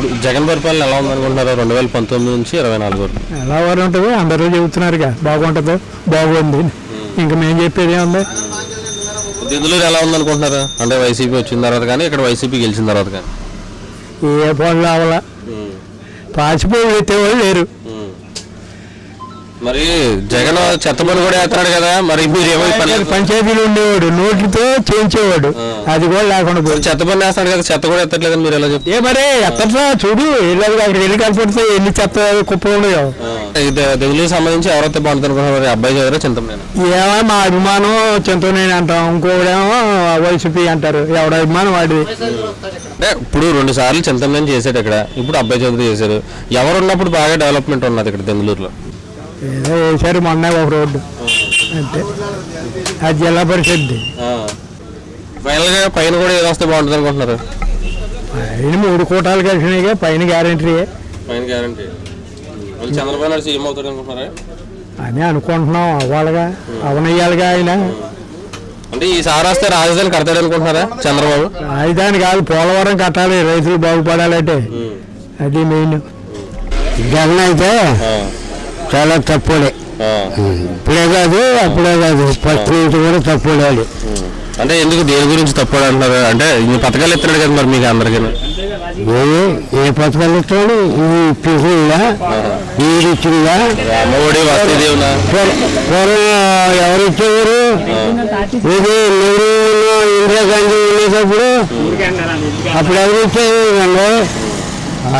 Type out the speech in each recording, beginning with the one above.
ఇప్పుడు జగన్ పరిపాలన ఎలా ఉందనుకుంటున్నారు? రెండు వేల పంతొమ్మిది నుంచి ఇరవై నాలుగు వరకు. ఎలా వారు ఉంటుంది అందరూ చెబుతున్నారుగా. బాగుంటుంది బాగుంది. ఇంకా మేము చెప్పేది ఏముంది? దిందులూరు ఎలా ఉందనుకుంటున్నారు? అంటే వైసీపీ వచ్చిన తర్వాత కానీ ఇక్కడ వైసీపీ గెలిచిన తర్వాత కానీ. ఏ పనులు అవ్వాల పాసిపోయి పెట్టేవాళ్ళు లేరు. మరి జగన్ చెత్త పని కూడా వేస్తున్నాడు కదా మరి మీరు ఏమో పంచాయతీలు ఉండేవాడు. నోట్లతో చేయించేవాడు. అది కూడా లేకుండా పోయింది చెత్త పని వేస్తాడు కదా చెత్త కూడా ఎత్తట్లేదని మీరు ఎలా చెప్తారు? ఏ మరే ఎత్తట్లా? చూడు అక్కడ వెళ్ళి కనపడితే ఎన్ని చెత్త కుప్ప ఉన్నాయో. ఇది దిగులుకి సంబంధించి ఎవరైతే బాగుంటుంది అబ్బాయి చదివారా చింతమనేనా ఏమో మా అభిమానం చింతనేని అంటాం. ఇంకోడేమో వైసీపీ అంటారు. ఎవడ అభిమానం అంటే ఇప్పుడు రెండు సార్లు చింతమనేని చేశాడు ఇక్కడ. ఇప్పుడు అబ్బాయి చౌదరి చేశారు ఎవరు ఉన్నప్పుడు బాగా డెవలప్మెంట్ ఉన్నది ఇక్కడ దెంగులూరులో? ఏదో వేశారు మొన్న ఒక రోడ్డు. అంతే. అది జిల్లా పరిషత్ ఫైనల్గా పైన కూడా ఏదో వస్తే బాగుంటుంది అనుకుంటున్నారు. పైన మూడు కూటాలు కలిసినాయిగా పైన గ్యారంటీ పైన గ్యారంటీ చంద్రబాబు నాయుడు సీఎం అవుతాడు అనుకుంటున్నారా? అని అనుకుంటున్నాం అవ్వాలిగా అవనయ్యాలిగా ఆయన. అంటే ఈసారి వస్తే రాజధాని కడతాడు అనుకుంటున్నారా చంద్రబాబు? రాజధాని కాదు పోలవరం కట్టాలి రైతులు బాగుపడాలంటే. అది మెయిన్. జగన్ అయితే చాలా తప్పుడే ఇప్పుడే కాదు అప్పుడే కాదు. ఫస్ట్ నుంచి కూడా తప్పుడే అంటే ఎందుకు దేని గురించి తప్పుడు అంటున్నారు? అంటే ఈ పథకాలు ఎత్తున్నాడు కదా మరి మీకు అందరికీ. ఏ ఏ పథకాలు ఇస్తాడు ఈ పిల్లలా దీవెన పూర్వం ఎవరు ఇచ్చేవారు? ఇది నెహ్రూ ఇందిరాగాంధీ ఉండేటప్పుడు అప్పుడు ఎవరు ఇచ్చేవారు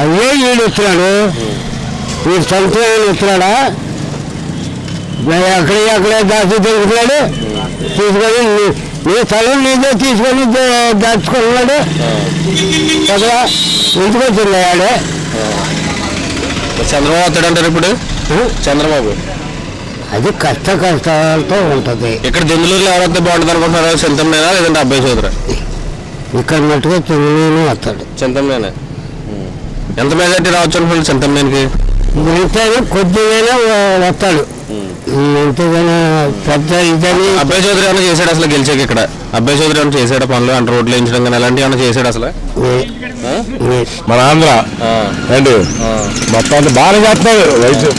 అవే వీడు ఇస్తున్నాడు. వీడు సంతోషాన్ని ఇస్తున్నాడా? అక్కడే అక్కడే దాచి దొరుకుతున్నాడు. తీసుకొని నీ- స్థలం నీదే తీసుకొని దాచుకున్నాడు. కదా ఇంటికి వచ్చిందాడే చంద్రబాబు వస్తాడు అంటారు ఇప్పుడు? చంద్రబాబు. అది కష్ట కష్టాలతో ఉంటుంది. ఇక్కడ దెందులూరులో ఎవరైతే బాగుంటుంది అనుకుంటున్నారా చింతమనేనా లేదంటే అబ్బాయి చౌదరి ఇక్కడ మట్టుగా తెలుగులోనే వస్తాడు. చింతమనేనే. ఎంత మెజార్టీ రావచ్చు అనుకుంటున్నారు చింతమనేనికి కొద్దిగానే వస్తాడు. అబ్బాయి చౌదరి ఏమైనా చేశాడు అసలు గెలిచాక ఇక్కడ? అబ్బాయి చౌదరి ఏమైనా చేశాడు పనులు? అంటే రోడ్లు వేయించడం కానీ అలాంటివి ఏమైనా చేశాడు అసలు? మన ఆంధ్ర. ఆ. మొత్తం అంతా బాగానే చేస్తున్నారు. వయసు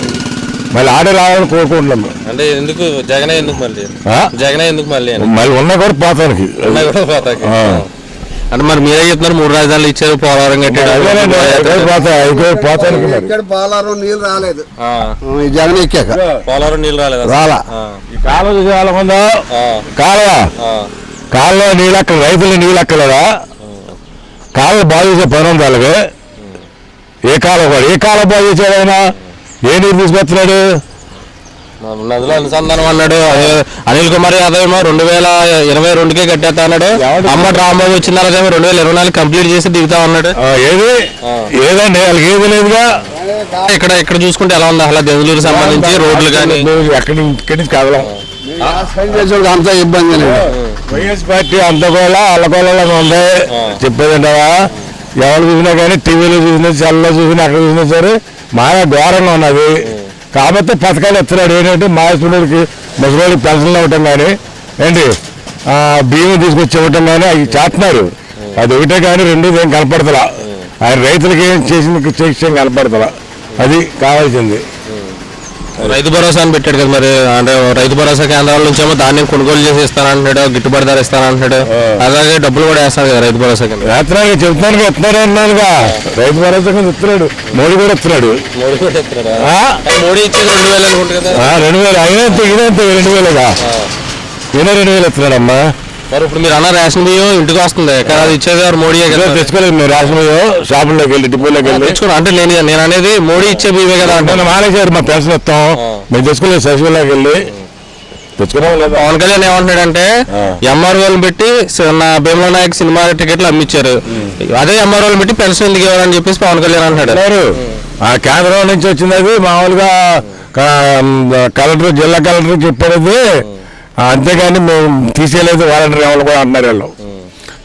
మళ్ళీ ఆడే రావాలని కోరుకుంటున్నాం. అంటే ఎందుకు? జగనే ఎందుకు మళ్ళీ? జగనే ఎందుకు మళ్ళీ మళ్ళీ ఉన్నా కూడా పోతానికి. ఉన్నాయి కూడా పోతాకి. అంటే మరి మీరే చెప్తున్నారు? మూడు రాజధానులు ఇచ్చారు పోలవరం పోలారం నీళ్ళు రాలేదు. ఆ, ఈ జగన్ ఎక్కాక. పోలవరం నీళ్ళు రాలేదు అసలు. రాలా. ఆ, ఈ కాలువ చూసే వాళ్ళ ముందు ఆ, కాలువ. ఆ, కాలువ నీళ్ళు అక్కడ రైతులు నీళ్ళు అక్కలేదా కాలువ బాగు చేసే పని ఉంది వాళ్ళకి. ఏ కాలువ కూడా ఏ కాలువ బాగు చేసాడు ఆయన? ఏ నీరు తీసుకొస్తున్నాడు? నదిలో అనుసంధానం అన్నాడు. అదే అనిల్ కుమార్ యాదవ్ ఏమో రెండు వేల ఇరవై రెండుకే కట్టేస్తా అన్నాడు? అమ్మ రాంబాబు వచ్చిన తర్వాత ఏమో రెండు వేల ఇరవై నాలుగు కంప్లీట్ చేసి దిగుతా అన్నాడు. ఆ, ఏది. ఏదండి? వాళ్ళకి ఏది లేదుగా? ఇక్కడ ఇక్కడ చూసుకుంటే ఎలా ఉంది? అసలు దెందులూరు సంబంధించి రోడ్లు కానీ. ఎక్కడి ఇక్కడి నుంచి కదలం అంతా ఇబ్బంది వైఎస్ పార్టీ అంత కూడా అల్లకొల్లలో ఉంది చెప్పేది ఏంటవా? ఎవరు చూసినా కానీ టీవీలో చూసినా సెల్లో చూసినా అక్కడ చూసినా సరే మాయ ఘోరంగా ఉన్నది. కాబట్టి పథకాలు ఎత్తున్నాడు ఏంటంటే మాయసుడికి ముసలికి పెన్షన్లు ఇవ్వటం కానీ ఏంటి బియ్యం తీసుకొచ్చి ఇవ్వటం కానీ అవి చేస్తున్నారు. అది ఒకటే కానీ రెండు ఏం కనపడతలా. ఆయన రైతులకి ఏం చేసిన చేసిన కనపడతలా. అది కావాల్సింది. రైతు భరోసా అని పెట్టాడు కదా మరి. అంటే రైతు భరోసా కేంద్రాల నుంచి ఏమో ధాన్యం కొనుగోలు చేసి ఇస్తానంటున్నాడు గిట్టుబాటు ధర ఇస్తానంటున్నాడు. అలాగే డబ్బులు కూడా వేస్తాడు కదా రైతు భరోసా కింద. వేస్తున్నాను చెప్తున్నాను అన్నానుగా. రైతు భరోసా కింద ఇస్తున్నాడు. మోడీ కూడా ఇస్తున్నాడు. మోడీ కూడా ఇస్తున్నాడా? మోడీ ఇచ్చేది రెండు వేలు అనుకుంటు కదా. ఆ, రెండు వేలు. అయినా ఇంత రెండు వేలుగా? ఈయన రెండు వేలు ఇస్తున్నాడమ్మా. మరి ఇప్పుడు మీరు అన్న రేషన్ బియ్యం ఇంటికి వస్తుంది. ఎక్కడ అది ఇచ్చేది కదా. తెచ్చుకోలేదు మీరు రాష్ట్రంలో షాపుల్లోకి వెళ్ళి డిపోలోకి వెళ్ళి. తెచ్చుకున్నా అంటే నేను నేను అనేది మోడీ ఇచ్చే బియ్యమే కదా అంటే మానేశారు మా పెన్షన్ ఇస్తాం. మేము తెచ్చుకోలేదు సచివాలయకి వెళ్ళి పవన్ కళ్యాణ్ ఏమంటున్నాడంటే. ఎంఆర్ఓలు పెట్టి నా భీమా నాయక్ సినిమా టికెట్లు అమ్మిచ్చారు. అదే ఎంఆర్ఓలు పెట్టి పెన్షన్ ఎందుకు ఇవ్వాలని చెప్పేసి పవన్ కళ్యాణ్ అంటున్నాడు? ఆ కేంద్రం నుంచి వచ్చింది అది. మామూలుగా కలెక్టర్ జిల్లా కలెక్టర్ చెప్పారు ఆ, అంతేగాని మేము తీసేయలేదు వాలంటీర్ వాళ్ళు కూడా అంటున్నారు వాళ్ళు.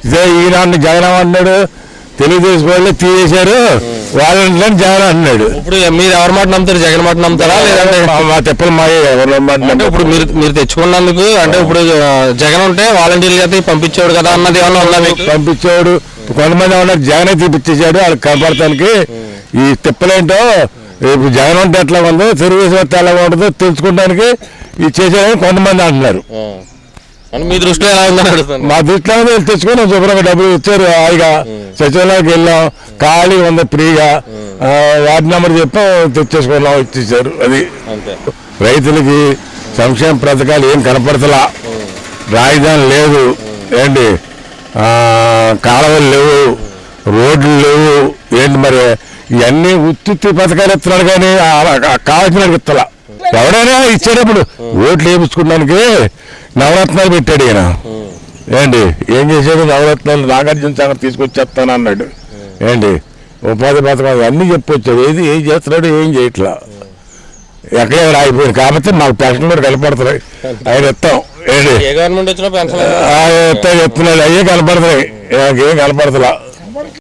ఇదే ఈనాడు జగన్ అన్నాడు తెలుగుదేశం వాళ్ళు తీసేశారు వాలంటీర్ జగన్ అన్నాడు. ఇప్పుడు మీరు ఎవరి మాట నమ్ముతారు? జగన్ మాట నమ్ముతారా? లేదంటే మా- తెప్పలు మా ఎవరు? ఇప్పుడు మీరు మీరు తెచ్చుకున్నందుకు అంటే ఇప్పుడు జగన్ ఉంటే వాలంటీర్లు అయితే పంపించాడు కదా అన్నది ఏమన్నా ఉందా మీకు? పంపించాడు కొంతమంది ఉన్నారు జగనే తీపిచ్చేసాడు వాళ్ళకి కనపడటానికి. ఈ తిప్పలేంటో ఇప్పుడు జగన్ ఉంటే ఎట్లా ఉందో తెలుగుదేశం వస్తే ఎలా ఉంటుందో తెలుసుకోవడానికి ఇది చేసేదని కొంతమంది అంటున్నారు. మీ దృష్టిలో మా దృష్టిలో ఉంది, వీళ్ళు తెచ్చుకొని శుభ్రంగా డబ్బులు ఇచ్చారు హాయిగా. సచివాలయానికి వెళ్ళాం ఖాళీ ఉంది ఫ్రీగా. వార్డు నెంబర్ చెప్పాం తెచ్చేసుకున్నాం ఇచ్చేసారు అది రైతులకి సంక్షేమ పథకాలు ఏం కనపడతలా. రాజధాని లేదు. ఏంటి? కాలువలు లేవు రోడ్లు లేవు. ఏంటి మరి? ఇవన్నీ ఉత్తుత్తి పథకాలు ఇస్తున్నాడు కానీ కావాల్సిన ఇస్తలా ఎవరైనా ఇచ్చేటప్పుడు ఓట్లు వేయించుకోవడానికి నవరత్నాలు పెట్టాడు ఈయన. ఏంటి? ఏం చేసేది నవరత్నాలు నాగార్జున సాగర్ తీసుకొచ్చేస్తాను అన్నాడు. ఏంటి? ఉపాధి పథకాలు అన్నీ చెప్పొచ్చాడు. ఏది ఏం చేస్తున్నాడు? ఏం చేయట్లా? ఎక్కడే ఆగిపోయింది కాబట్టి మాకు పెన్షన్ కూడా కనపడుతున్నాయి. ఆయన ఇస్తాం ఏంటి? ఏ గవర్నమెంట్ వచ్చినా పెన్షన్ ఆ ఇస్తాం చెప్తున్నాడు అయ్యే కనపడుతున్నాయి. ఏం కనపడతలా